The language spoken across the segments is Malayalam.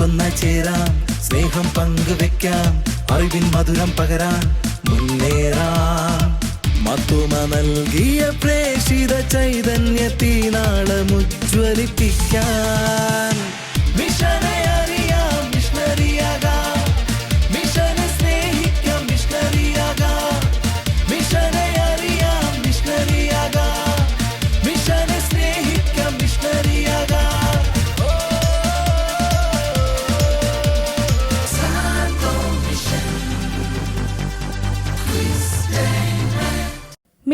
ഒന്നിച്ചൊന്ന ചേരാം. സ്നേഹം പങ്കുവെക്കാം. അറിവിൻ മധുരം പകരാൻ മുന്നേറാം. മത്തുമ നൽകിയ പ്രേഷിത ചൈതന്യത്തിനാളം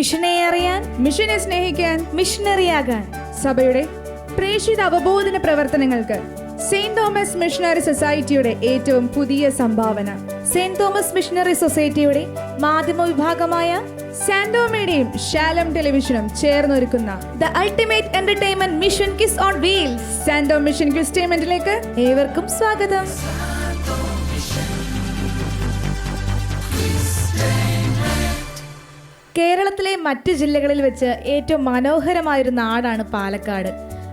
മിഷനെ അറിയാൻ മിഷനെ സ്നേഹിക്കാൻ മിഷനറിയാകാൻ. സഭയുടെ പ്രേക്ഷിത അവബോധന പ്രവർത്തനങ്ങൾക്ക് സെയിന്റ് തോമസ് മിഷണറി സൊസൈറ്റിയുടെ ഏറ്റവും പുതിയ സംഭാവന. സെയിന്റ് തോമസ് മിഷണറി സൊസൈറ്റിയുടെ മാധ്യമ വിഭാഗമായ സാന്റോമയുടെയും ഷാലം ടെലിവിഷനും ചേർന്നൊരുക്കുന്ന the ultimate entertainment mission quiz on wheels. Santo mission ക്രിസ്റ്റേമെന്റിലേക്ക് ഏവർക്കും സ്വാഗതം. കേരളത്തിലെ മറ്റ് ജില്ലകളിൽ വെച്ച് ഏറ്റവും മനോഹരമായൊരു നാടാണ് പാലക്കാട്.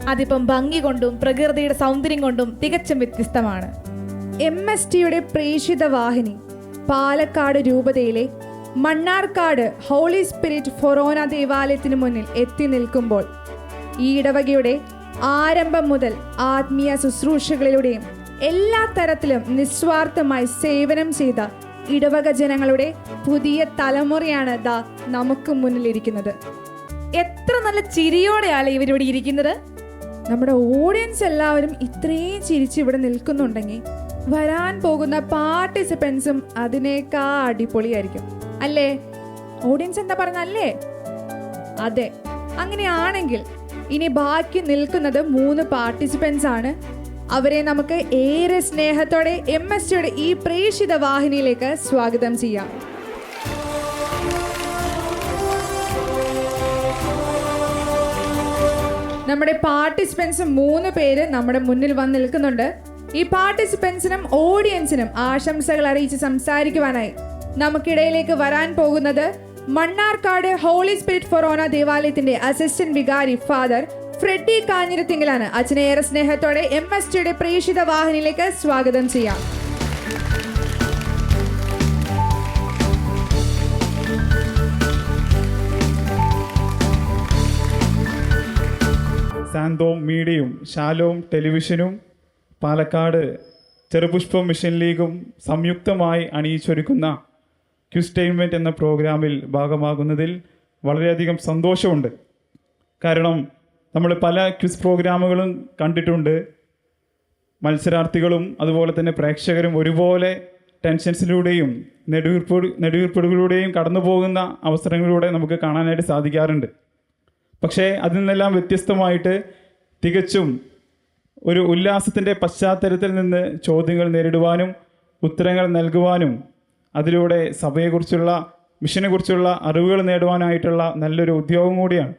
അതിപ്പം ഭംഗി കൊണ്ടും പ്രകൃതിയുടെ സൗന്ദര്യം കൊണ്ടും തികച്ചും വ്യത്യസ്തമാണ്. എം എസ് ടിയുടെ പ്രേഷിത വാഹിനി പാലക്കാട് രൂപതയിലെ മണ്ണാർക്കാട് ഹോളി സ്പിരിറ്റ് ഫൊറോന ദേവാലയത്തിന് മുന്നിൽ എത്തി നിൽക്കുമ്പോൾ ഈ ഇടവകയുടെ ആരംഭം മുതൽ ആത്മീയ ശുശ്രൂഷകളിലൂടെയും എല്ലാ തരത്തിലും നിസ്വാർത്ഥമായി സേവനം ചെയ്ത ഇടവക ജനങ്ങളുടെ പുതിയ തലമുറയാണ് ദാ നമുക്ക് മുന്നിലിരിക്കുന്നത്. എത്ര നല്ല ചിരിയോടെയാണ് ഇവരിവിടെ ഇരിക്കുന്നത്? നമ്മുടെ ഓഡിയൻസ് എല്ലാവരും ഇത്രയും ചിരിച്ച് ഇവിടെ നിൽക്കുന്നുണ്ടെങ്കിൽ വരാൻ പോകുന്ന പാർട്ടിസിപ്പൻസും അതിനേക്കാ അടിപൊളിയായിരിക്കും. അല്ലേ? ഓഡിയൻസ് എന്താ പറഞ്ഞല്ലേ അതെ അങ്ങനെയാണെങ്കിൽ ഇനി ബാക്കി നിൽക്കുന്നത് മൂന്ന് പാർട്ടിസിപ്പൻസ് ആണ്. അവരെ നമുക്ക് ഏറെ സ്നേഹത്തോടെ എം എസ് ടിയുടെ ഈ പ്രേക്ഷിത വാഹിനിയിലേക്ക് സ്വാഗതം ചെയ്യാം. നമ്മുടെ പാർട്ടിസിപ്പൻസ് മൂന്ന് പേര് നമ്മുടെ മുന്നിൽ വന്ന് നിൽക്കുന്നുണ്ട്. ഈ പാർട്ടിസിപ്പൻസിനും ഓഡിയൻസിനും ആശംസകൾ അറിയിച്ച് സംസാരിക്കുവാനായി നമുക്കിടയിലേക്ക് വരാൻ പോകുന്നത് മണ്ണാർക്കാട് ഹോളി സ്പിരിറ്റ് ഫൊറോന ദേവാലയത്തിന്റെ അസിസ്റ്റന്റ് വികാരി ഫാദർ ഫ്രെഡി കാഞ്ഞിരത്തിങ്കിലാണ്. അച്ഛനെ ഏറെ സ്നേഹത്തോടെ എം എസ് ടിയുടെ പ്രേക്ഷിത വാഹനിലേക്ക് സ്വാഗതം ചെയ്യാം. സാന്തോം മീഡിയയും ഷാലോം ടെലിവിഷനും പാലക്കാട് ചെറുപുഷ്പം മിഷൻ ലീഗും സംയുക്തമായി അണിയിച്ചൊരുക്കുന്ന ക്യുസ്റ്റൈൻമെന്റ് എന്ന പ്രോഗ്രാമിൽ ഭാഗമാകുന്നതിൽ വളരെയധികം സന്തോഷമുണ്ട്. കാരണം നമ്മൾ പല ക്വിസ് പ്രോഗ്രാമുകളും കണ്ടിട്ടുണ്ട്. മത്സരാർത്ഥികളും അതുപോലെ തന്നെ പ്രേക്ഷകരും ഒരുപോലെ ടെൻഷൻസിലൂടെയും നെടുവീർപ്പ് നെടുവീർപ്പുകളിലൂടെയും കടന്നു പോകുന്ന അവസരങ്ങളിലൂടെ നമുക്ക് കാണാനായിട്ട് സാധിക്കാറുണ്ട്. പക്ഷേ അതിൽ നിന്നെല്ലാം വ്യത്യസ്തമായിട്ട് തികച്ചും ഒരു ഉല്ലാസത്തിന്റെ പശ്ചാത്തലത്തിൽ നിന്ന് ചോദ്യങ്ങൾ നേരിടുവാനും ഉത്തരങ്ങൾ നൽകുവാനും അതിലൂടെ സഭയെക്കുറിച്ചുള്ള മിഷനെക്കുറിച്ചുള്ള അറിവുകൾ നേടുവാനായിട്ടുള്ള നല്ലൊരു ഉദ്യോഗം കൂടിയാണ്.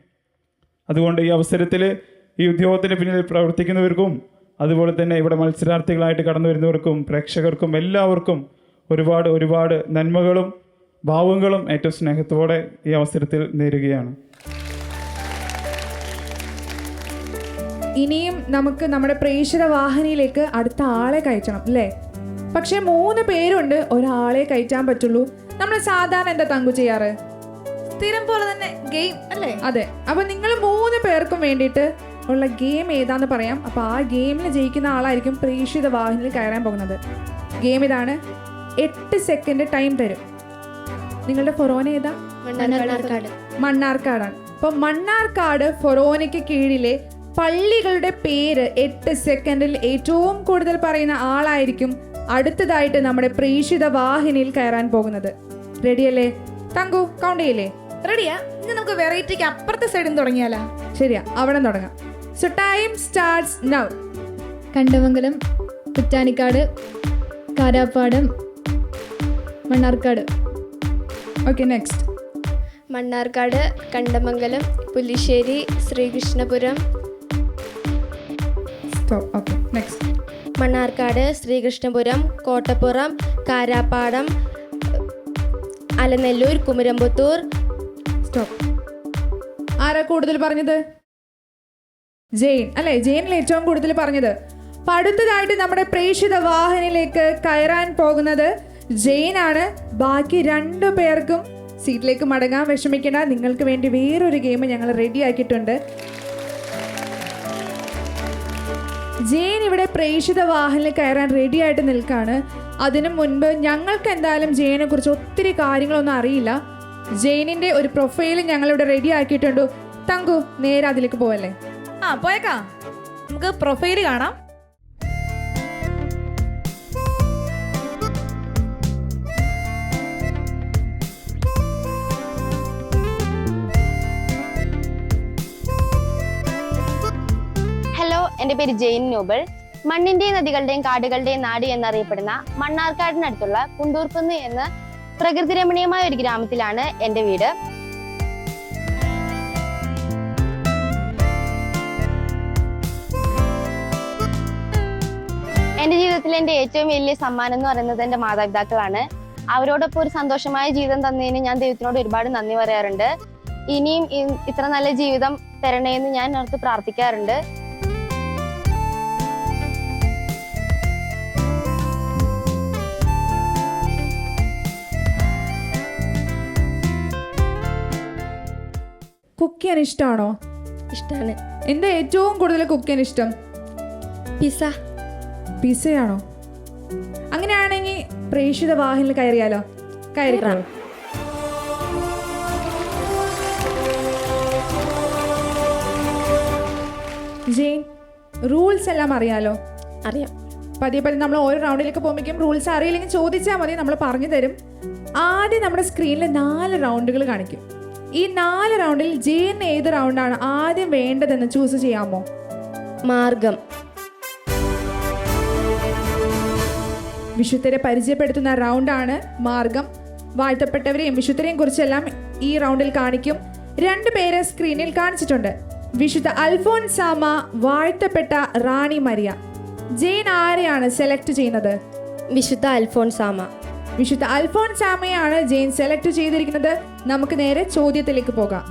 അതുകൊണ്ട് ഈ അവസരത്തിൽ ഈ ഉദ്യോഗത്തിന് പിന്നിൽ പ്രവർത്തിക്കുന്നവർക്കും അതുപോലെ തന്നെ ഇവിടെ മത്സരാർത്ഥികളായിട്ട് കടന്നു വരുന്നവർക്കും പ്രേക്ഷകർക്കും എല്ലാവർക്കും ഒരുപാട് ഒരുപാട് നന്മകളും ഭാവങ്ങളും ഏറ്റവും സ്നേഹത്തോടെ ഈ അവസരത്തിൽ നേരുകയാണ്. ഇനിയും നമുക്ക് നമ്മുടെ പ്രേക്ഷക വാഹനയിലേക്ക് അടുത്ത ആളെ കയറ്റണം അല്ലേ? പക്ഷെ മൂന്ന് പേരുണ്ട് ഒരാളെ കയറ്റാൻ പറ്റുള്ളൂ. നമ്മൾ സാധാരണ എന്താ തങ്കു ചെയ്യാറ്? സ്ഥിരം പോലെ തന്നെ ഗെയിം. അല്ലേ? അതെ. അപ്പൊ നിങ്ങൾ മൂന്ന് പേർക്കും വേണ്ടിയിട്ട് ഉള്ള ഗെയിം ഏതാന്ന് പറയാം. അപ്പൊ ആ ഗെയിമിൽ ജയിക്കുന്ന ആളായിരിക്കും പ്രേക്ഷിത വാഹനിൽ കയറാൻ പോകുന്നത്. ഗെയിം ഇതാണ്. എട്ട് സെക്കൻഡ് ടൈം തരും. നിങ്ങളുടെ ഫൊറോന ഏതാ? മണ്ണാർക്കാട്. മണ്ണാർക്കാടാണ്. അപ്പൊ മണ്ണാർക്കാട് ഫൊറോനയ്ക്ക് കീഴിലെ പള്ളികളുടെ പേര് എട്ട് സെക്കൻഡിൽ ഏറ്റവും കൂടുതൽ പറയുന്ന ആളായിരിക്കും അടുത്തതായിട്ട് നമ്മുടെ പ്രേക്ഷിത വാഹിനിയിൽ കയറാൻ പോകുന്നത്. റെഡിയല്ലേ തങ്കു കൗണ്ട് ചെയ്യില്ലേ? റെഡിയാ ഇനി നമുക്ക് വെറൈറ്റിക്ക് അപ്പുറത്തെ സൈഡിൽ നിന്ന് തുടങ്ങിയാലാ. ശരിയാ അവിടെ തുടങ്ങാം. So time starts now Kandamangalam Kuttanikkad Karappadam Mannarkkad. Okay next Mannarkkad Kandamangalam Pulissery Sreekrishnapuram. Okay next Mannarkkad Sreekrishnapuram Kottappuram Karappadam Alanallur Kumaramputhur stop ആരാ കൂടുതൽ പറഞ്ഞത്? ജെയിൻ. അല്ലെ ജെയിനിൽ ഏറ്റവും കൂടുതൽ പറഞ്ഞത്. അപ്പൊ അടുത്തതായിട്ട് നമ്മുടെ പ്രേക്ഷിത വാഹനിലേക്ക് കയറാൻ പോകുന്നത് ജെയിനാണ്. ബാക്കി രണ്ടു പേർക്കും സീറ്റിലേക്ക് മടങ്ങാൻ വിഷമിക്കേണ്ട. നിങ്ങൾക്ക് വേണ്ടി വേറൊരു ഗെയിം ഞങ്ങൾ റെഡി ആക്കിയിട്ടുണ്ട്. ജെയിൻ ഇവിടെ പ്രേക്ഷിത വാഹനിൽ കയറാൻ റെഡി ആയിട്ട് നിൽക്കാണ്. അതിനു മുൻപ് ഞങ്ങൾക്ക് എന്തായാലും ജെയിനെ കുറിച്ച് ഒത്തിരി കാര്യങ്ങളൊന്നും അറിയില്ല. ജെയിനിന്റെ ഒരു പ്രൊഫൈൽ ഞങ്ങളിവിടെ റെഡി ആക്കിയിട്ടുണ്ട്. തങ്കു നേരെ അതിലേക്ക് പോവല്ലേ? ആ പോയേക്കാ. നമുക്ക് പ്രൊഫൈൽ കാണാം. ഹലോ എന്റെ പേര് ജെയിൻ നോബൽ മണ്ണിന്റെയും നദികളുടെയും കാടുകളുടെയും നാട് എന്നറിയപ്പെടുന്ന മണ്ണാർക്കാടിനടുത്തുള്ള കുണ്ടൂർക്കുന്ന് എന്ന പ്രകൃതി രമണീയമായ ഒരു ഗ്രാമത്തിലാണ് എന്റെ വീട്. എന്റെ ജീവിതത്തിൽ എന്റെ ഏറ്റവും വലിയ സമ്മാനം എന്ന് പറയുന്നത് എന്റെ മാതാപിതാക്കളാണ്. അവരോടൊപ്പം ഒരു സന്തോഷമായ ജീവിതം തന്നതിന് ഞാൻ ദൈവത്തിനോട് ഒരുപാട് നന്ദി പറയാറുണ്ട്. ഇനിയും ഇത്ര നല്ല ജീവിതം തരണേ എന്ന് ഞാൻ അവർക്ക് പ്രാർത്ഥിക്കാറുണ്ട്. കുക്ക് ചെയ്യാൻ ഇഷ്ടമാണോ? ഇഷ്ടമാണ് എന്താ ഏറ്റവും കൂടുതൽ കുക്ക് ചെയ്യാൻ ഇഷ്ടം? പിസ പിസയാണോ അങ്ങനെയാണെങ്കിൽ പ്രേക്ഷിത വാഹനം കയറിയാലോ? കയറി ജെയിൻ റൂൾസ് എല്ലാം അറിയാലോ? അറിയാം. പതിയെ പതി നമ്മൾ ഓരോ റൗണ്ടിലേക്ക് പോകുമ്പോഴേക്കും റൂൾസ് അറിയില്ലെങ്കിൽ ചോദിച്ചാൽ മതി നമ്മൾ പറഞ്ഞു തരും. ആദ്യം നമ്മുടെ സ്ക്രീനിൽ നാല് റൗണ്ടുകൾ കാണിക്കും. ഈ നാല് റൗണ്ടിൽ ജയിന്ന് ഏത് റൗണ്ടാണ് ആദ്യം വേണ്ടതെന്ന് ചൂസ് ചെയ്യാമോ? മാർഗം. വിശുദ്ധരെ പരിചയപ്പെടുത്തുന്ന റൗണ്ടാണ് മാർഗം. വാഴ്ത്തപ്പെട്ടവരെയും വിശുദ്ധരെയും കുറിച്ചെല്ലാം ഈ റൗണ്ടിൽ കാണിക്കും. രണ്ടു പേരെ സ്ക്രീനിൽ കാണിച്ചിട്ടുണ്ട്. വിശുദ്ധ അൽഫോൻസാമ വാഴ്ത്തപ്പെട്ട റാണി മരിയ. ജെയിൻ ആരെയാണ് സെലക്ട് ചെയ്യുന്നത്? വിശുദ്ധ അൽഫോൺസാമ വിശുദ്ധ അൽഫോൻസാമയാണ് ജെയിൻ സെലക്ട് ചെയ്തിരിക്കുന്നത്. നമുക്ക് നേരെ ചോദ്യത്തിലേക്ക് പോകാം.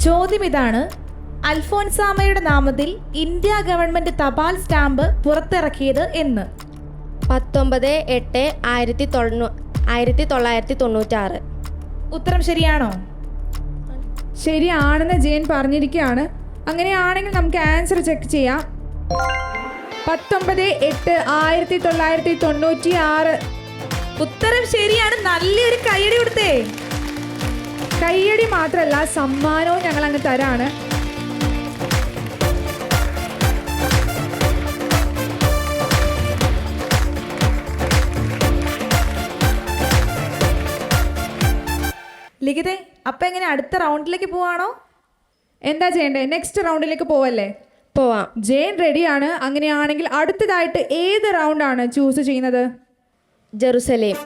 ചോദ്യം ഇതാണ്. അൽഫോൻസാമയുടെ നാമത്തിൽ ഇന്ത്യ ഗവൺമെന്റ് തപാൽ സ്റ്റാമ്പ് പുറത്തിറക്കിയത് എന്ന്. പത്തൊമ്പത് എട്ട് ആയിരത്തി തൊണ്ണൂ ആയിരത്തി തൊള്ളായിരത്തി തൊണ്ണൂറ്റാറ്. ഉത്തരം ശരിയാണോ? ശരിയാണെന്ന് ജെയിൻ പറഞ്ഞിരിക്കുകയാണ്. അങ്ങനെയാണെങ്കിൽ നമുക്ക് ആൻസർ ചെക്ക് ചെയ്യാം. പത്തൊമ്പത് എട്ട് ആയിരത്തി തൊള്ളായിരത്തി തൊണ്ണൂറ്റി ആറ് ഉത്തരം ശരിയാണ്. നല്ലൊരു കൈയടി കൊടുത്തേ. കയ്യടി മാത്രമല്ല സമ്മാനവും ഞങ്ങൾ അങ്ങ് തരാണ്. ലിഖിതേ അപ്പൊ എങ്ങനെ അടുത്ത റൗണ്ടിലേക്ക് പോവാണോ? എന്താ ചെയ്യണ്ടേ? നെക്സ്റ്റ് റൗണ്ടിലേക്ക് പോവല്ലേ? പോവാം. ജെയിൻ റെഡിയാണ് അങ്ങനെയാണെങ്കിൽ അടുത്തതായിട്ട് ഏത് റൗണ്ടാണ് ചൂസ് ചെയ്യുന്നത്? ജെറുസലേം.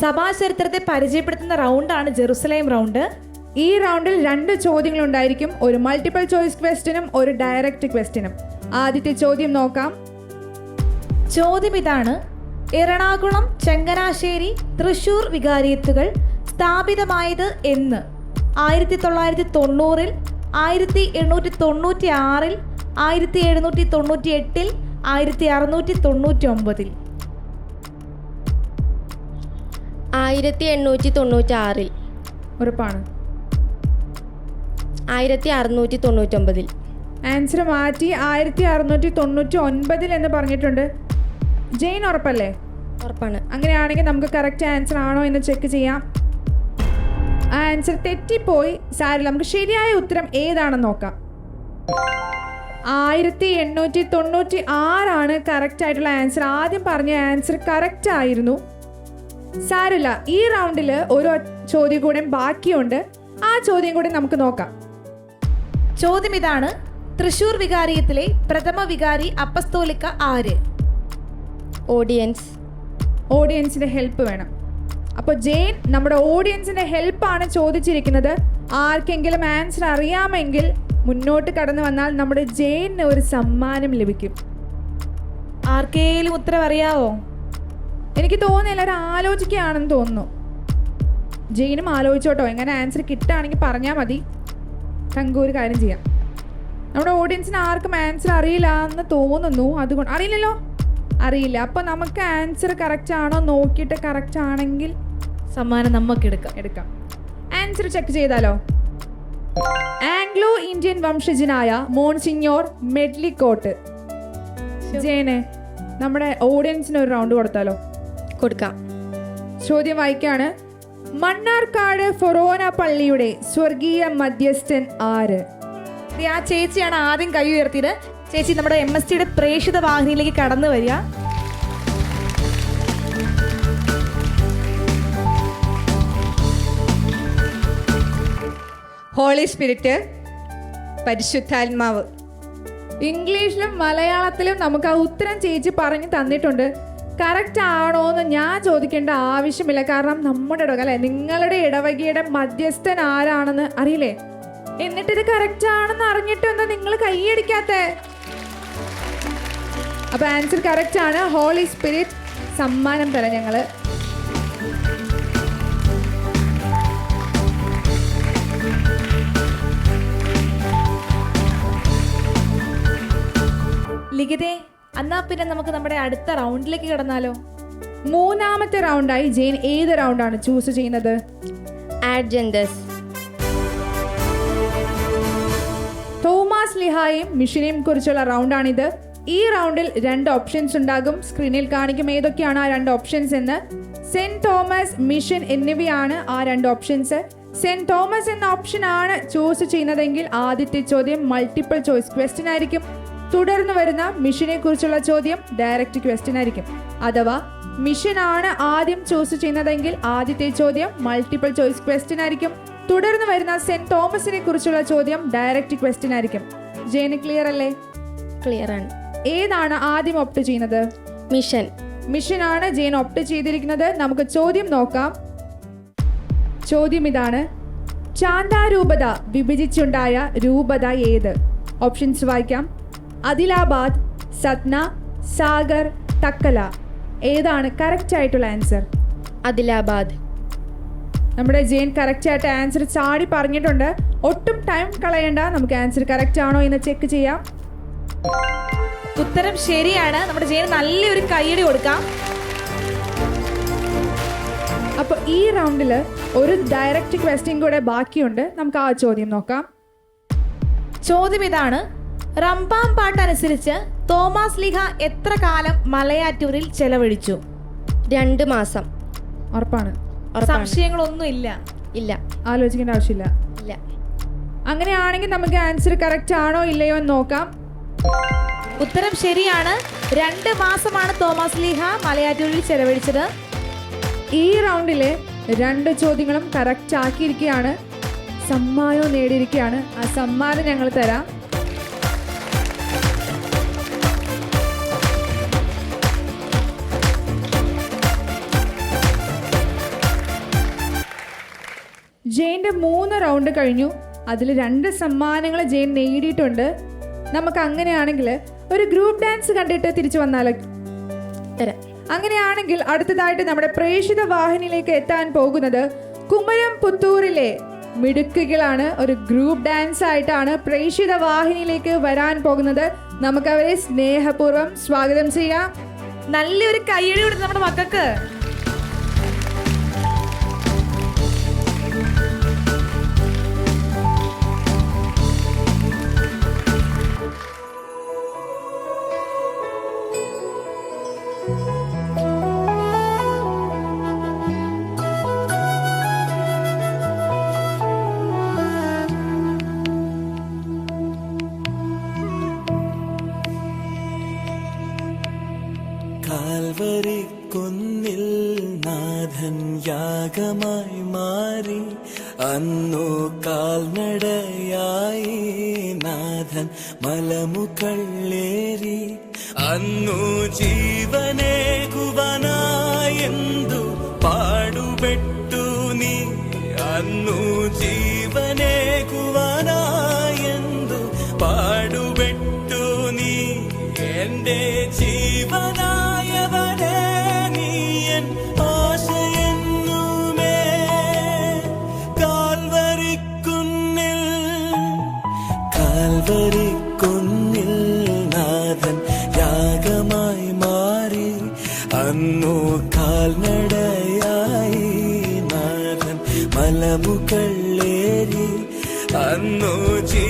സഭാചരിത്രത്തെ പരിചയപ്പെടുത്തുന്ന റൗണ്ടാണ് ജെറുസലേം റൗണ്ട്. ഈ റൗണ്ടിൽ രണ്ട് ചോദ്യങ്ങൾ ഉണ്ടായിരിക്കും ഒരു മൾട്ടിപ്പിൾ ചോയ്സ് ക്വസ്റ്റിനും ഒരു ഡയറക്റ്റ് ക്വസ്റ്റിനും ആദ്യത്തെ ചോദ്യം നോക്കാം. ചോദ്യം ഇതാണ്. എറണാകുളം ചങ്ങനാശ്ശേരി തൃശൂർ വികാരിയത്തുകൾ സ്ഥാപിതമായത് എന്ന്. ആയിരത്തി തൊള്ളായിരത്തി തൊണ്ണൂറിൽ ആയിരത്തി എണ്ണൂറ്റി തൊണ്ണൂറ്റി ആറിൽ ആയിരത്തി എഴുന്നൂറ്റി തൊണ്ണൂറ്റി എട്ടിൽ ആയിരത്തി അറുന്നൂറ്റി തൊണ്ണൂറ്റി ഒമ്പതിൽ ആയിരത്തി എണ്ണൂറ്റി തൊണ്ണൂറ്റി ആറിൽ ഉറപ്പാണ്. ആയിരത്തി അറുന്നൂറ്റി തൊണ്ണൂറ്റൊമ്പതിൽ ആൻസർ മാറ്റി ആയിരത്തി അറുന്നൂറ്റി തൊണ്ണൂറ്റി ഒൻപതിൽ എന്ന് പറഞ്ഞിട്ടുണ്ട്. ജെയിൻ ഉറപ്പല്ലേ? ഉറപ്പാണ്. അങ്ങനെയാണെങ്കിൽ നമുക്ക് കറക്റ്റ് ആൻസർ ആണോ എന്ന് ചെക്ക് ചെയ്യാം. ആ ആൻസർ തെറ്റിപ്പോയി. സാരില്ല നമുക്ക് ശരിയായ ഉത്തരം ഏതാണെന്ന് നോക്കാം. ആയിരത്തി എണ്ണൂറ്റി തൊണ്ണൂറ്റി ആറാണ് കറക്റ്റ് ആയിട്ടുള്ള ആൻസർ. ആദ്യം പറഞ്ഞ ആൻസർ കറക്റ്റ് ആയിരുന്നു സാരില്ല ഈ റൗണ്ടിൽ ഒരു ചോദ്യം കൂടെ ബാക്കിയുണ്ട്. ആ ചോദ്യം കൂടെ നമുക്ക് നോക്കാം. ചോദ്യം ഇതാണ് തൃശൂർ വികാരിയത്തിലെ പ്രഥമ വികാരി അപ്പസ്തോലിക്ക ആര്? ഓഡിയൻസ് ഓഡിയൻസിന്റെ ഹെൽപ്പ് വേണം. അപ്പോൾ ജെയിൻ നമ്മുടെ ഓഡിയൻസിന്റെ ഹെൽപ്പാണ് ചോദിച്ചിരിക്കുന്നത്. ആർക്കെങ്കിലും ആൻസർ അറിയാമെങ്കിൽ മുന്നോട്ട് കടന്നു വന്നാൽ നമ്മുടെ ജയിന് ഒരു സമ്മാനം ലഭിക്കും. ആർക്കേലും ഉത്തരം അറിയാവോ എനിക്ക് തോന്നുന്നില്ല ഒരു ആലോചിക്കുകയാണെന്ന് തോന്നുന്നു. ജെയിനും ആലോചിച്ചോട്ടോ എങ്ങനെ ആൻസർ കിട്ടുകയാണെങ്കിൽ പറഞ്ഞാൽ മതി. തങ്കു ഒരു കാര്യം ചെയ്യാം. നമ്മുടെ ഓഡിയൻസിന് ആർക്കും ആൻസർ അറിയില്ല എന്ന് തോന്നുന്നു. അതുകൊണ്ട് അറിയില്ലല്ലോ? അറിയില്ല. അപ്പോൾ നമുക്ക് ആൻസർ കറക്റ്റ് ആണോ നോക്കിയിട്ട് കറക്റ്റ് ആണെങ്കിൽ സമ്മാനം നമുക്ക് എടുക്കാം. എടുക്കാം. ആൻസർ ചെക്ക് ചെയ്താലോ? ഇന്ത്യൻ വംശജനായ മോൺസിഞ്ഞോർ മെഡ്ലിക്കോട്ട്. ജയനെ നമ്മുടെ ഓഡിയൻസിന് ഒരു റൗണ്ട് കൊടുത്താലോ? കൊടുക്കാം. ചോദ്യം വായിക്കാണ്. മണ്ണാർക്കാട് ഫൊറോന പള്ളിയുടെ സ്വർഗീയ മധ്യസ്ഥൻ ആര്? ദേ, ആ ചേച്ചിയാണ് ആദ്യം കൈ ഉയർത്തിയത്. ചേച്ചി നമ്മുടെ എം എസ് ടിയുടെ പ്രേക്ഷിത വാഹിനിയിലേക്ക് കടന്നു വരിക. ഹോളി സ്പിരിറ്റ് പരിശുദ്ധാത്മാവ്. ഇംഗ്ലീഷിലും മലയാളത്തിലും നമുക്ക് ആ ഉത്തരം ചേച്ചി പറഞ്ഞു തന്നിട്ടുണ്ട്. കറക്റ്റ് ആണോ എന്ന് ഞാൻ ചോദിക്കേണ്ട ആവശ്യമില്ല. കാരണം നമ്മുടെ ഇടവക അല്ലെ? നിങ്ങളുടെ ഇടവകയുടെ മധ്യസ്ഥൻ ആരാണെന്ന് അറിയില്ലേ? എന്നിട്ട് ഇത് കറക്റ്റ് ആണെന്ന് അറിഞ്ഞിട്ട് എന്താ നിങ്ങൾ കൈയടിക്കാത്തേ അപ്പൊ ആൻസർ കറക്റ്റ് ആണ്. ഹോളി സ്പിരിറ്റ് സമ്മാനം തരാം ഞങ്ങൾ. ലിഖിതേ എന്നാ പിന്നെ നമുക്ക് നമ്മുടെ അടുത്ത റൗണ്ടിലേക്ക് കിടന്നാലോ? മൂന്നാമത്തെ റൗണ്ടായി ജെയിൻ ഏത് റൗണ്ടാണ് ചൂസ് ചെയ്യുന്നത്? ആഡ്ജൻഡസ് തോമസ് ലിഹായും മിഷിനെയും കുറിച്ചുള്ള റൗണ്ടാണിത്. ഈ റൗണ്ടിൽ രണ്ട് ഓപ്ഷൻസ് ഉണ്ടാകും. സ്ക്രീനിൽ കാണിക്കും ഏതൊക്കെയാണ് ആ രണ്ട് ഓപ്ഷൻസ് എന്ന്. സെന്റ് തോമസ് മിഷൻ എന്നിവയാണ് ആ രണ്ട് ഓപ്ഷൻസ്. സെന്റ് തോമസ് എന്ന ഓപ്ഷൻ ആണ് ചൂസ് ചെയ്യുന്നതെങ്കിൽ ആദ്യത്തെ ചോദ്യം മൾട്ടിപ്പിൾ ചോയ്സ് ക്വസ്റ്റ്യൻ ആയിരിക്കും. തുടർന്ന് വരുന്ന മിഷനെ കുറിച്ചുള്ള ചോദ്യം ഡയറക്റ്റ് ക്വസ്റ്റ്യൻ ആയിരിക്കും. അഥവാ മിഷൻ ആണ് ആദ്യം ചൂസ് ചെയ്യുന്നതെങ്കിൽ ആദ്യത്തെ ചോദ്യം മൾട്ടിപ്പിൾ ചോയ്സ് ക്വസ്റ്റ്യൻ ആയിരിക്കും. തുടർന്ന് വരുന്ന സെന്റ് തോമസിനെ കുറിച്ചുള്ള ചോദ്യം ഡയറക്റ്റ് ക്വസ്റ്റ്യൻ ആയിരിക്കും. ജെയിന് ക്ലിയർ അല്ലേ? ക്ലിയർ ആണ്. ഏതാണ് ആദ്യം ഓപ്റ്റ് ചെയ്യുന്നത്? മിഷൻ. മിഷൻ ആണ് ജെയിൻ ഓപ്റ്റ് ചെയ്തിരിക്കുന്നത്. നമുക്ക് ചോദ്യം നോക്കാം. ചോദ്യം ഇതാണ്. ചാന്താരൂപത വിഭജിച്ചുണ്ടായ രൂപത ഏത്? ഓപ്ഷൻസ് വായിക്കാം. അദിലാബാദ് സത്ന സാഗർ തക്കല. ഏതാണ് കറക്റ്റ് ആയിട്ടുള്ള ആൻസർ അദിലാബാദ് നമ്മുടെ ജെയിൻ കറക്റ്റ് ആയിട്ട് ആൻസർ ചാടി പറഞ്ഞിട്ടുണ്ട്. ഒട്ടും ടൈം കളയണ്ട. നമുക്ക് ആൻസർ കറക്റ്റ് ആണോ എന്ന് ചെക്ക് ചെയ്യാം. ഉത്തരം ശരിയാണ്. നമ്മുടെ ജെയിൻ നല്ലൊരു കൈയടി കൊടുക്കാം. അപ്പോൾ ഈ റൗണ്ടിൽ ഒരു ഡയറക്റ്റ് ക്വസ്റ്റ്യൻ കൂടെ ബാക്കിയുണ്ട്. നമുക്ക് ആ ചോദ്യം നോക്കാം. ചോദ്യം ഇതാണ്. റംപാം പാട്ടനുസരിച്ച് തോമസ് ലിഹ എത്ര കാലം മലയാറ്റൂരിൽ ചെലവഴിച്ചു? രണ്ട് മാസം. ഉറപ്പാണ്. ഉറപ്പാണ്. സംശയങ്ങളൊന്നും ഇല്ല. ഇല്ല. ആലോചിക്കേണ്ട ആവശ്യമില്ല. ഇല്ല. അങ്ങനെയാണെങ്കിൽ നമുക്ക് ആൻസർ കറക്റ്റ് ആണോ ഇല്ലയോ എന്ന് നോക്കാം. ഉത്തരം ശരിയാണ്. രണ്ട് മാസമാണ് തോമസ് ലീഹ മലയാറ്റൂരിൽ ചെലവഴിച്ചത്. ഈ റൗണ്ടിലെ രണ്ട് ചോദ്യങ്ങളും കറക്റ്റ് ആക്കിയിരിക്കുകയാണ്. സമ്മാനവും നേടിയിരിക്കുകയാണ്. ആ സമ്മാനം ഞങ്ങൾ തരാം. ജെയിന്റെ മൂന്ന് റൗണ്ട് കഴിഞ്ഞു. അതിൽ രണ്ട് സമ്മാനങ്ങൾ ജെയിൻ നേടിയിട്ടുണ്ട്. നമുക്ക് അങ്ങനെയാണെങ്കിൽ ഒരു ഗ്രൂപ്പ് ഡാൻസ് കണ്ടിട്ട് തിരിച്ചു വന്നാലോ? തരാം. അങ്ങനെയാണെങ്കിൽ അടുത്തതായിട്ട് നമ്മുടെ പ്രേക്ഷിത വാഹിനിയിലേക്ക് എത്താൻ പോകുന്നത് കുമരം പുത്തൂരിലെ മിടുക്കുകളാണ്. ഒരു ഗ്രൂപ്പ് ഡാൻസ് ആയിട്ടാണ് പ്രേക്ഷിത വാഹിനിയിലേക്ക് വരാൻ പോകുന്നത്. നമുക്ക് അവരെ സ്നേഹപൂർവം സ്വാഗതം ചെയ്യാം. നല്ലൊരു കയ്യടി കൊടുത്ത് നമ്മുടെ മക്കൾക്ക്. രാഗമായി മാറി. അന്നു കാൽനടയായി നാഥൻ മലമുകളേറി അന്നു ജീവനേകുവനായെന്തു പാടുപെട്ടു നീ? അന്നു ജീവനേകുവനായെന്തു പാടുപെട്ടു നീ? എന്റെ ജീ കാലമു കള്ളേരി അന്നോ ജീ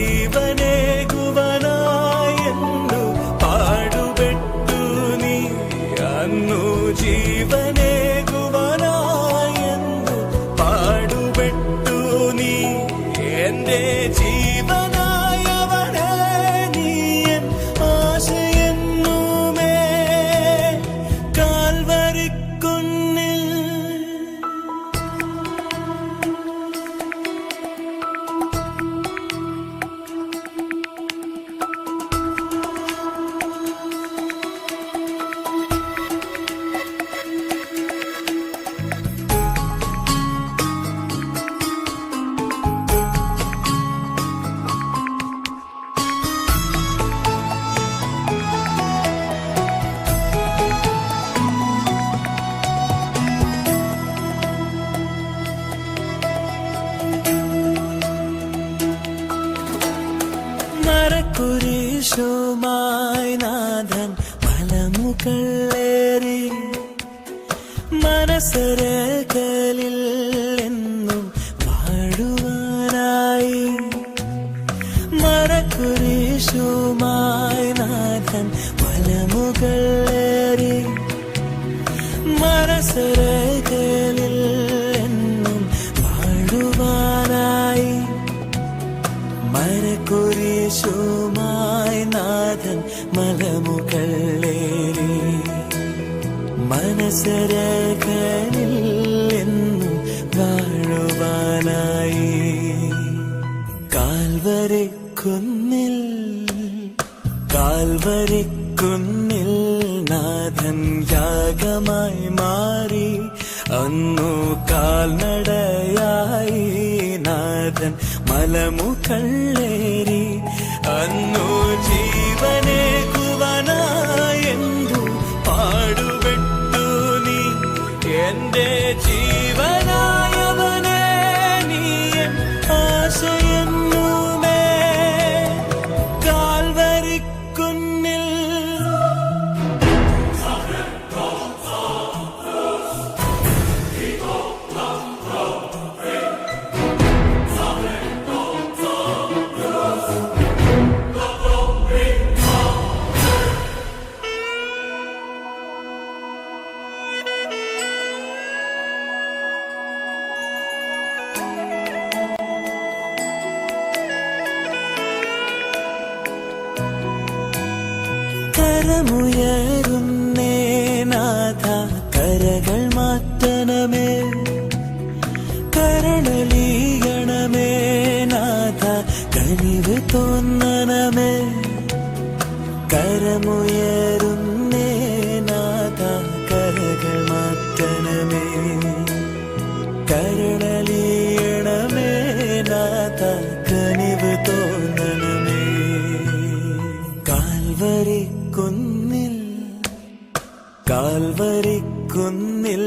കാൽവരിക്കുന്നിൽ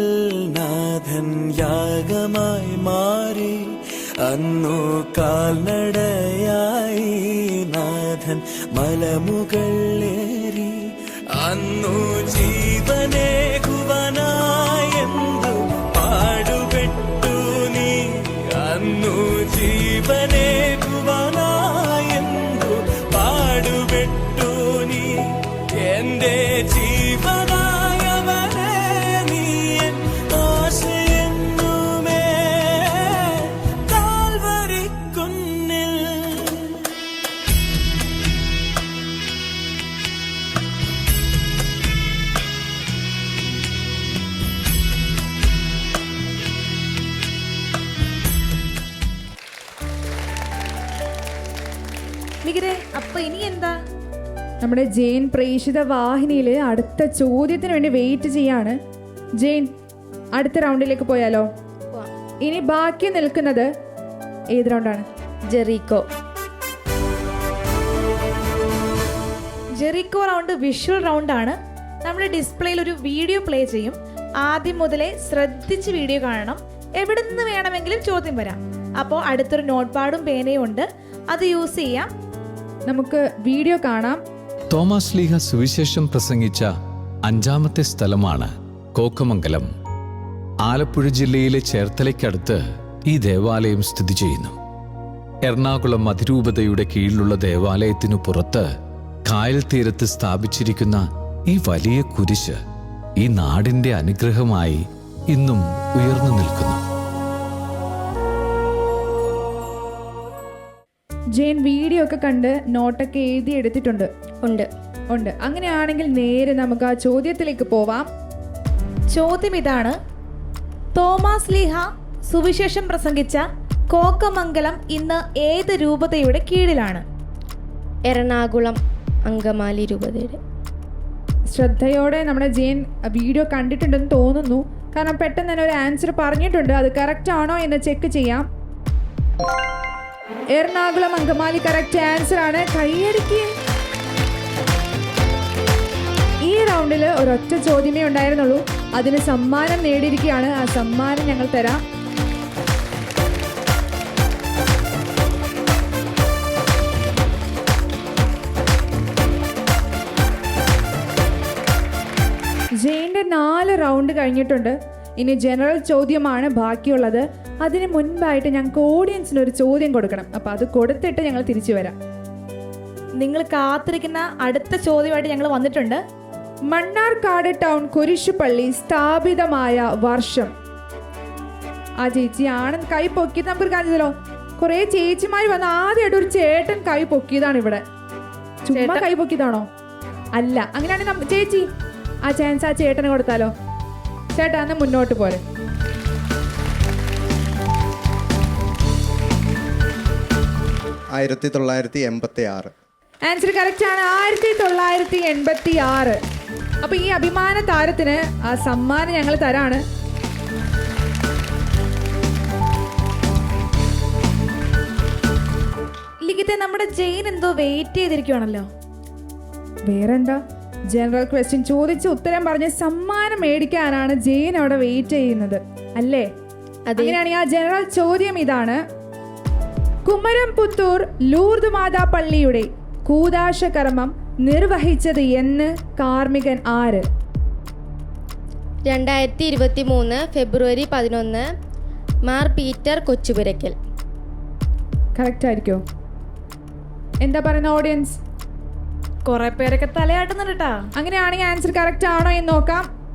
നാഥൻ യാഗമായി മാറി. അന്നു കാൽനടയായി നാഥൻ മലമുകളേറി അന്നു ജീവനേ അപ്പൊ ഇനി എന്താ? നമ്മുടെ ജെയിൻ പ്രേക്ഷിത വാഹിനിയിലെ അടുത്ത ചോദ്യത്തിന് വേണ്ടി വെയിറ്റ് ചെയ്യാണ്. ജെയിൻ അടുത്ത റൗണ്ടിലേക്ക് പോയാലോ. ഇനി ബാക്കി നിൽക്കുന്നത് ഏത് റൗണ്ടാണ് ജെറിക്കോ. ജെറിക്കോ റൗണ്ട് വിഷ്വൽ റൗണ്ടാണ് ആണ്. നമ്മുടെ ഡിസ്പ്ലേയിൽ ഒരു വീഡിയോ പ്ലേ ചെയ്യും. ആദ്യം മുതലേ ശ്രദ്ധിച്ച് വീഡിയോ കാണണം. എവിടെ നിന്ന് വേണമെങ്കിലും ചോദ്യം വരാം. അപ്പോൾ അടുത്തൊരു നോട്ട് പാഡും പേനയും ഉണ്ട്. അത് യൂസ് ചെയ്യാം. നമുക്ക് വീഡിയോ കാണാം. തോമസ് ലീഹ സുവിശേഷം പ്രസംഗിച്ച അഞ്ചാമത്തെ സ്ഥലമാണ് കോക്കമംഗലം. ആലപ്പുഴ ജില്ലയിലെ ചേർത്തലയ്ക്കടുത്ത് ഈ ദേവാലയം സ്ഥിതി ചെയ്യുന്നു. എറണാകുളം അതിരൂപതയുടെ കീഴിലുള്ള ദേവാലയത്തിനു പുറത്ത് കായൽ തീരത്ത് സ്ഥാപിച്ചിരിക്കുന്ന ഈ വലിയ കുരിശ് ഈ നാടിന്റെ അനുഗ്രഹമായി ഇന്നും ഉയർന്നു നിൽക്കുന്നു. ജെയിൻ വീഡിയോ ഒക്കെ കണ്ട് നോട്ടൊക്കെ എഴുതി എടുത്തിട്ടുണ്ട്. ഉണ്ട്. ഉണ്ട്. അങ്ങനെയാണെങ്കിൽ നേരെ നമുക്ക് ആ ചോദ്യത്തിലേക്ക് പോവാം. ചോദ്യം ഇതാണ്. തോമസ് ലീഹ സുവിശേഷം പ്രസംഗിച്ച കോക്കമംഗലം ഇന്ന് ഏത് രൂപതയുടെ കീഴിലാണ്? എറണാകുളം അങ്കമാലി രൂപതയുടെ. ശ്രദ്ധയോടെ നമ്മുടെ ജെയിൻ വീഡിയോ കണ്ടിട്ടുണ്ടെന്ന് തോന്നുന്നു. കാരണം പെട്ടെന്ന് തന്നെ ഒരു ആൻസർ പറഞ്ഞിട്ടുണ്ട്. അത് കറക്റ്റ് ആണോ എന്ന് ചെക്ക് ചെയ്യാം. എറണാകുളം അങ്കമാലി കറക്റ്റ് ആൻസർ ആണ്. കൈയടിക്ക്. ഈ റൗണ്ടിൽ ഒരൊറ്റ ചോദ്യമേ ഉണ്ടായിരുന്നുള്ളൂ. അതിന് സമ്മാനം നേടിയിരിക്കുകയാണ്. ആ സമ്മാനം ഞങ്ങൾ തരാം. ജയിന്റെ നാല് റൗണ്ട് കഴിഞ്ഞിട്ടുണ്ട്. ഇനി ജനറൽ ചോദ്യമാണ് ബാക്കിയുള്ളത്. അതിന് മുൻപായിട്ട് ഞങ്ങൾക്ക് ഓഡിയൻസിന് ഒരു ചോദ്യം കൊടുക്കണം. അപ്പോൾ അത് കൊടുത്തിട്ട് ഞങ്ങൾ തിരിച്ചു വരാം. നിങ്ങൾ കാത്തിരിക്കുന്ന അടുത്ത ചോദ്യമായിട്ട് ഞങ്ങൾ വന്നിട്ടുണ്ട്. മണ്ണാർക്കാട് ടൗൺ കുരിശുപള്ളി സ്ഥാപിതമായ വർഷം. ആ ചേച്ചി ആണ് കൈ പൊക്കിയത്. നമുക്കൊരു കാര്യം ചെയ്തല്ലോ. കുറെ ചേച്ചിമാര് വന്ന് ആദ്യമായിട്ട് ഒരു ചേട്ടൻ കൈ പൊക്കിയതാണ് ഇവിടെ. ചുമ്മാ കൈ പൊക്കിയതാണോ? അല്ല അങ്ങനെയാണെങ്കിൽ ചേച്ചി ആ ചാൻസ് ആ ചേട്ടന് കൊടുത്താലോ? ചേട്ടാ അന്ന് മുന്നോട്ട് പോരെ. ആയിരത്തി തൊള്ളായിരത്തി എൺപത്തി ആറ് ആൻസർ കറക്റ്റ് ആണ്. ആയിരത്തി തൊള്ളായിരത്തി എൺപത്തി ആറ് അപ്പൊ ഈ അഭിമാന താരത്തിന് ആ സമ്മാനം ഞങ്ങൾ തരാണ്. ലിഖിത്തെ നമ്മുടെ ജെയിൻ എന്തോ വെയിറ്റ് ചെയ്തിരിക്കുവാണല്ലോ. വേറെന്താ? ജനറൽ ക്വസ്റ്റ്യൻ ചോദിച്ച് ഉത്തരം പറഞ്ഞ് സമ്മാനം മേടിക്കാനാണ് ജെയിൻ അവിടെ വെയിറ്റ് ചെയ്യുന്നത്. അല്ലേ. അങ്ങനെയാണെങ്കിൽ ആ ജനറൽ ചോദ്യം ഇതാണ്. കുമരം പുത്തൂർ ലൂർദ് മാതാ പള്ളിയുടെ കൂതാശ കർമ്മം നിർവഹിച്ചത് എന്ന് കാർമികൻ ആര്? രണ്ടായിരത്തി ഇരുപത്തി മൂന്ന് ഫെബ്രുവരി പതിനൊന്ന് മാർ പീറ്റർ കൊച്ചുപുരയ്ക്കൽ. കറക്റ്റ് ആയിരിക്കോ? എന്താ പറയുന്ന ഓഡിയൻസ് കുറെ പേരൊക്കെ തലയാട്ടുന്നുണ്ട് അങ്ങനെയാണെങ്കിൽ ആൻസർ കറക്റ്റ് ആണോ എന്ന് നോക്കാം.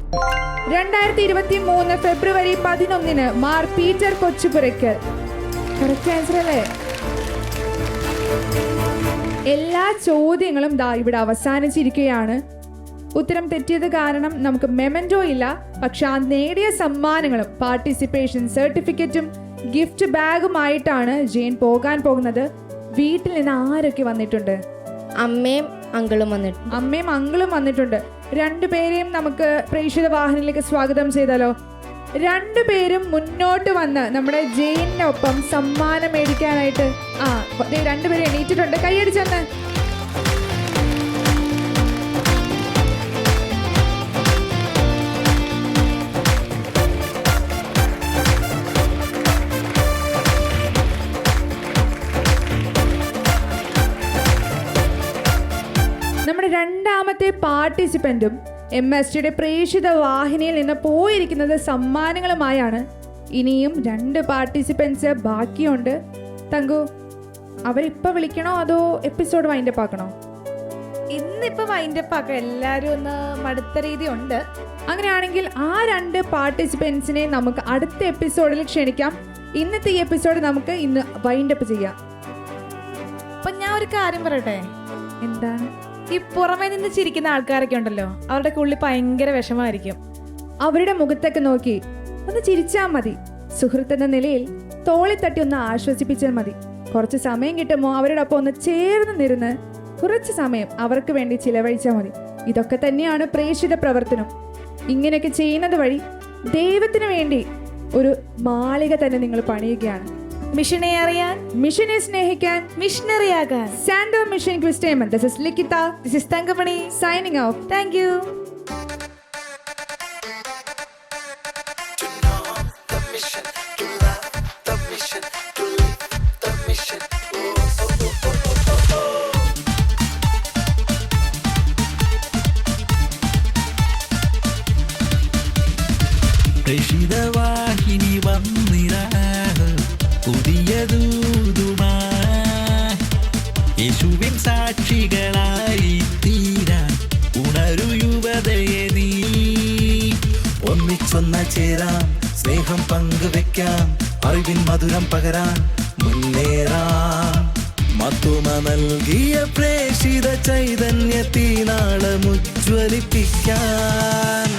രണ്ടായിരത്തി ഇരുപത്തി മൂന്ന് ഫെബ്രുവരി പതിനൊന്നിന് Mar Peter Kochupurakkal correct answer അല്ലേ? എല്ലാ ചോദ്യങ്ങളും ദാ ഇവിടെ അവസാനിച്ചിരിക്കുകയാണ്. ഉത്തരം തെറ്റിയത് കാരണം നമുക്ക് മെമന്റോ ഇല്ല. പക്ഷെ ആ നേടിയ സമ്മാനങ്ങളും പാർട്ടിസിപ്പേഷൻ സർട്ടിഫിക്കറ്റും ഗിഫ്റ്റ് ബാഗുമായിട്ടാണ് ജെയിൻ പോകാൻ പോകുന്നത്. വീട്ടിൽ നിന്ന് ആരൊക്കെ വന്നിട്ടുണ്ട്? അമ്മയും അങ്കിളും വന്നിട്ടുണ്ട് അമ്മയും അങ്കിളും വന്നിട്ടുണ്ട്. രണ്ടുപേരെയും നമുക്ക് പ്രേക്ഷിത വാഹനത്തിലേക്ക് സ്വാഗതം ചെയ്താലോ? രണ്ടുപേരും മുന്നോട്ട് വന്ന് നമ്മുടെ ജെയിനൊപ്പം സമ്മാനം മേടിക്കാനായിട്ട് ആ രണ്ടുപേരും എണീറ്റിട്ടുണ്ട്. കൈയടിച്ചെന്ന്. പാർട്ടിസിപ്പന്റും എം എസ് ടിയുടെ പ്രേക്ഷിത വാഹിനിയിൽ നിന്ന് പോയിരിക്കുന്നത് സമ്മാനങ്ങളുമായാണ്. ഇനിയും രണ്ട് പാർട്ടിസിപ്പൻസ് ബാക്കിയുണ്ട്. തങ്കു അവരിപ്പോൾ വിളിക്കണോ അതോ എപ്പിസോഡ് വൈൻഡപ്പ് ആക്കണോ? ഇന്നിപ്പോൾ വൈൻഡപ്പ് ആക്കാം. എല്ലാവരും ഒന്ന് മടുത്ത രീതി ഉണ്ട് അങ്ങനെയാണെങ്കിൽ ആ രണ്ട് പാർട്ടിസിപ്പൻസിനെ നമുക്ക് അടുത്ത എപ്പിസോഡിൽ ക്ഷണിക്കാം. ഇന്നത്തെ ഈ എപ്പിസോഡ് നമുക്ക് ഇന്ന് വൈൻഡപ്പ് ചെയ്യാം. അപ്പം ഞാൻ ഒരു കാര്യം പറയട്ടെ? എന്താണ്? ഈ പുറമേ നിന്ന് ചിരിക്കുന്ന ആൾക്കാരൊക്കെ ഉണ്ടല്ലോ അവരുടെ ഉള്ളിൽ ഭയങ്കര വിഷമായിരിക്കും അവരുടെ മുഖത്തൊക്കെ നോക്കി ഒന്ന് ചിരിച്ചാൽ മതി. സുഹൃത്ത് എന്ന നിലയിൽ തോളി തട്ടി ഒന്ന് ആശ്വസിപ്പിച്ചാൽ മതി. കുറച്ച് സമയം കിട്ടുമ്പോൾ അവരോടൊപ്പം ഒന്ന് ചേർന്ന് നിരുന്ന് കുറച്ച് സമയം അവർക്ക് വേണ്ടി ചിലവഴിച്ചാൽ മതി. ഇതൊക്കെ തന്നെയാണ് പ്രേക്ഷിത പ്രവർത്തനം. ഇങ്ങനെയൊക്കെ ചെയ്യുന്നത് വഴി ദൈവത്തിന് വേണ്ടി ഒരു മാളിക തന്നെ നിങ്ങൾ പണിയുകയാണ്. മിഷനെ അറിയാൻ മിഷനെ സ്നേഹിക്കാൻ മിഷനറി ആകാൻ സാൻഡോ mission ക്രിസ്റ്റേമൻ. This is Likhitha this is Thankamani signing off thank you സാക്ഷികളായി തീരാൻ ഉണരു യുവതയെ നീ. ഒന്നിച്ചൊന്ന ചേരാം. സ്നേഹം പങ്കുവെക്കാം. അറിവിൻ മധുരം പകരാൻ മുന്നേറാം. മത്തുമ നൽകിയ പ്രേഷിത ചൈതന്യത്തിനാളമുജ്വലിപ്പിക്കാൻ